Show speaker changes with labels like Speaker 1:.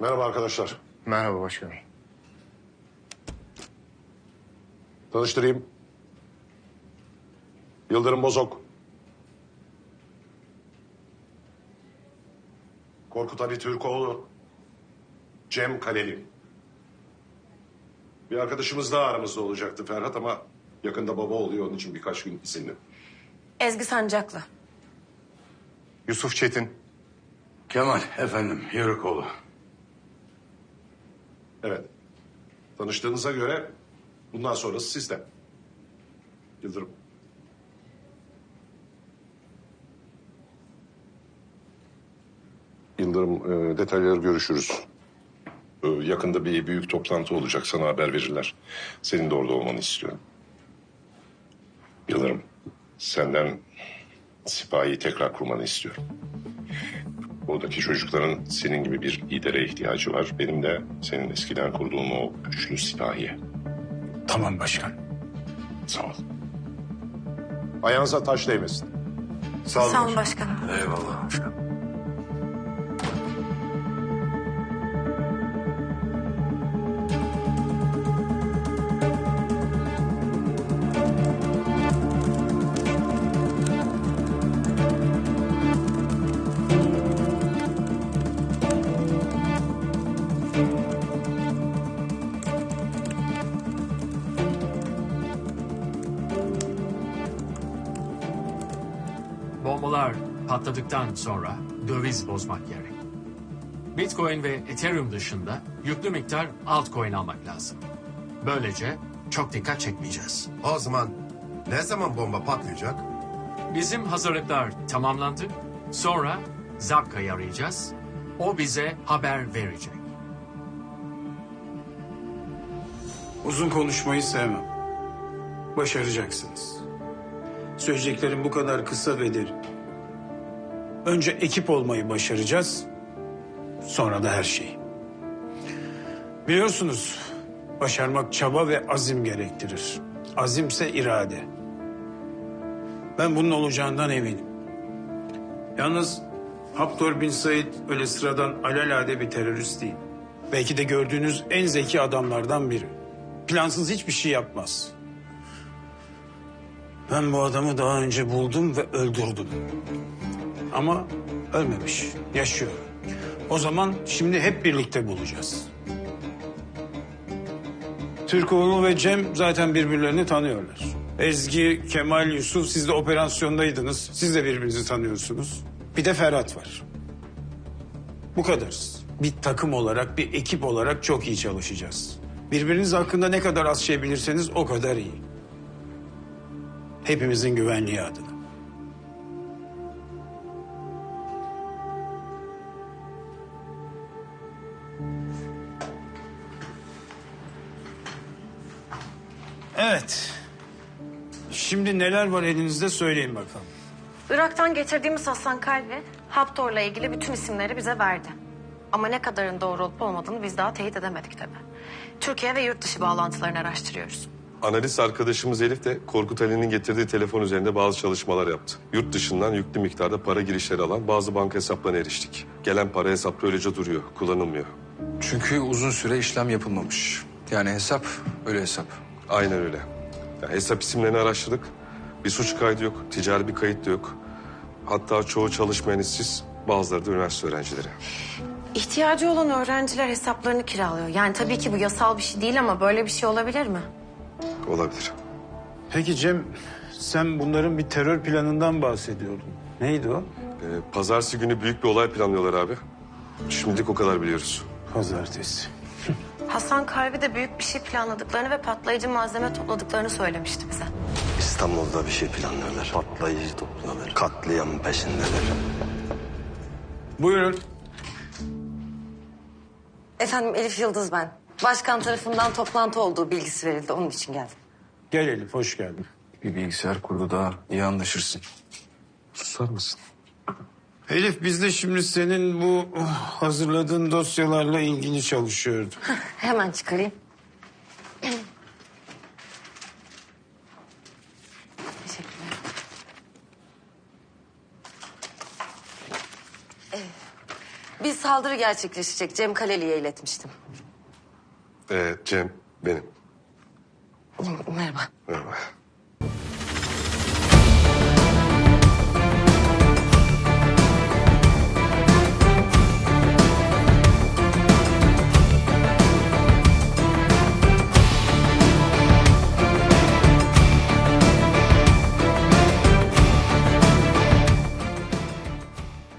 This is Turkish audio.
Speaker 1: Merhaba arkadaşlar.
Speaker 2: Merhaba başkanım.
Speaker 1: Tanıştırayım. Yıldırım Bozok. Korkut Ali Türkoğlu. Cem Kaleli. Bir arkadaşımız daha aramızda olacaktı Ferhat ama yakında baba oluyor onun için birkaç gün izinli.
Speaker 3: Ezgi Sancaklı.
Speaker 2: Yusuf Çetin.
Speaker 4: Kemal efendim Yörükoğlu.
Speaker 1: Evet. Tanıştığınıza göre bundan sonrası sizde. Yıldırım. Yıldırım e, detayları görüşürüz. E, yakında bir büyük toplantı olacak sana haber verirler. Senin de orada olmanı istiyorum. Yıldırım senden sipahi tekrar kurmanı istiyorum. Oradaki çocukların senin gibi bir lidere ihtiyacı var. Benim de senin eskiden kurduğun o güçlü sipahiye.
Speaker 4: Tamam başkan.
Speaker 1: Sağ ol. Ayağınıza taş değmesin.
Speaker 2: Sağ olun.
Speaker 3: Sağ olun başkanım.
Speaker 4: Eyvallah başkan.
Speaker 5: Bombalar patladıktan sonra döviz bozmak gerek. Bitcoin ve Ethereum dışında yüklü miktar altcoin almak lazım. Böylece çok dikkat çekmeyeceğiz.
Speaker 6: O zaman ne zaman bomba patlayacak?
Speaker 5: Bizim hazırlıklar tamamlandı. Sonra Zapka'yı arayacağız. O bize haber verecek.
Speaker 7: Uzun konuşmayı sevmem. Başaracaksınız. Söyleyeceklerim bu kadar kısa derin. Önce ekip olmayı başaracağız. Sonra da her şeyi. Biliyorsunuz başarmak çaba ve azim gerektirir. Azimse irade. Ben bunun olacağından eminim. Yalnız Haptor bin Said öyle sıradan alelade bir terörist değil. Belki de gördüğünüz en zeki adamlardan biri. Plansız hiçbir şey yapmaz. Ben bu adamı daha önce buldum ve öldürdüm. Ama ölmemiş, yaşıyor. O zaman şimdi hep birlikte bulacağız. Türkoğlu ve Cem zaten birbirlerini tanıyorlar. Ezgi, Kemal, Yusuf siz de operasyondaydınız. Siz de birbirinizi tanıyorsunuz. Bir de Ferhat var. Bu kadarız. Bir takım olarak, bir ekip olarak çok iyi çalışacağız. Birbiriniz hakkında ne kadar az şey bilirseniz o kadar iyi. Hepimizin güvenliği adına. Evet. Şimdi neler var elinizde söyleyin bakalım.
Speaker 3: Irak'tan getirdiğimiz Hasan Kalbi, Haptor'la ilgili bütün isimleri bize verdi. Ama ne kadarın doğru olup olmadığını biz daha teyit edemedik tabii. Türkiye ve yurt dışı bağlantılarını araştırıyoruz.
Speaker 8: Analist arkadaşımız Elif de Korkut Ali'nin getirdiği telefon üzerinde bazı çalışmalar yaptı. Yurt dışından yüklü miktarda para girişleri alan bazı banka hesaplarına eriştik. Gelen para hesapta öylece duruyor, kullanılmıyor.
Speaker 9: Çünkü uzun süre işlem yapılmamış. Yani hesap öyle hesap.
Speaker 8: Aynen öyle. Ya hesap isimlerini araştırdık. Bir suç kaydı yok, ticari bir kayıt da yok. Hatta çoğu çalışmayan işsiz, bazıları da üniversite öğrencileri.
Speaker 3: İhtiyacı olan öğrenciler hesaplarını kiralıyor. Yani tabii ki bu yasal bir şey değil ama böyle bir şey olabilir mi?
Speaker 8: Olabilir.
Speaker 7: Peki Cem, sen bunların bir terör planından bahsediyordun. Neydi o?
Speaker 8: Ee, pazartesi günü büyük bir olay planlıyorlar abi. Şimdilik o kadar biliyoruz.
Speaker 7: Pazartesi.
Speaker 3: Hasan Kalbi de büyük bir şey planladıklarını ve patlayıcı malzeme topladıklarını söylemişti bize.
Speaker 6: İstanbul'da bir şey planlıyorlar. Patlayıcı topluyorlar. Katliam peşindeler.
Speaker 7: Buyurun.
Speaker 10: Efendim Elif Yıldız ben. Başkan tarafından toplantı olduğu bilgisi verildi. Onun için geldim.
Speaker 7: Gel Elif, hoş geldin.
Speaker 9: Bir bilgisayar kurdu daha iyi anlaşırsın.
Speaker 8: Susar mısın?
Speaker 7: Elif biz de şimdi senin bu hazırladığın dosyalarla ilgili çalışıyorduk.
Speaker 10: Hemen çıkarayım. Teşekkürler. Evet. Bir saldırı gerçekleşecek. Cem Kaleli'ye iletmiştim.
Speaker 8: Ee, Cem benim.
Speaker 10: Merhaba.